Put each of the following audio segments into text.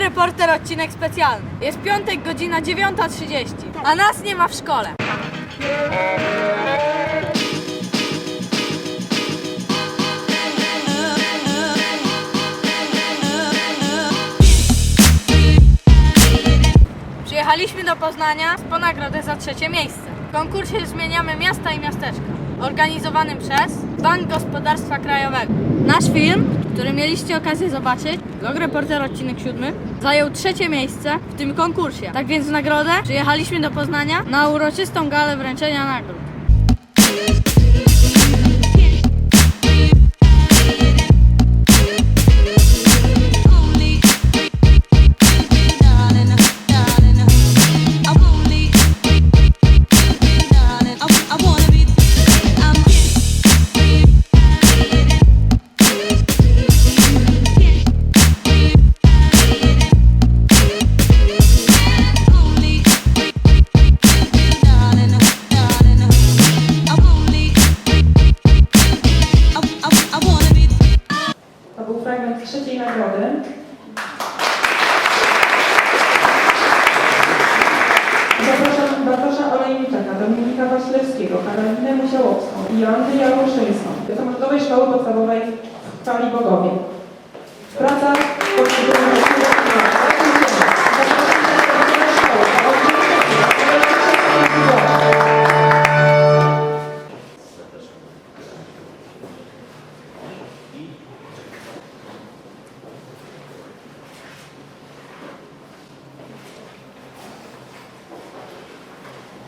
Reporter odcinek specjalny. Jest piątek, godzina 9.30, a nas nie ma w szkole. Przyjechaliśmy do Poznania po nagrodę za trzecie miejsce. W konkursie zmieniamy miasta i miasteczka, organizowanym przez Bank Gospodarstwa Krajowego. Nasz film, który mieliście okazję zobaczyć, Vlog Reporter odcinek siódmy, zajął trzecie miejsce w tym konkursie. Tak więc w nagrodę przyjechaliśmy do Poznania na uroczystą galę wręczenia nagród. Nagrody. Zapraszam Bartosza Olejniczaka, Dominika Wasilewskiego, Karolinę Musiałowską i Joannę Jaroszyńską do Samorządowej Szkoły Podstawowej w Pali Bogowie. Praca pod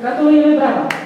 Gratulujemy, brawa.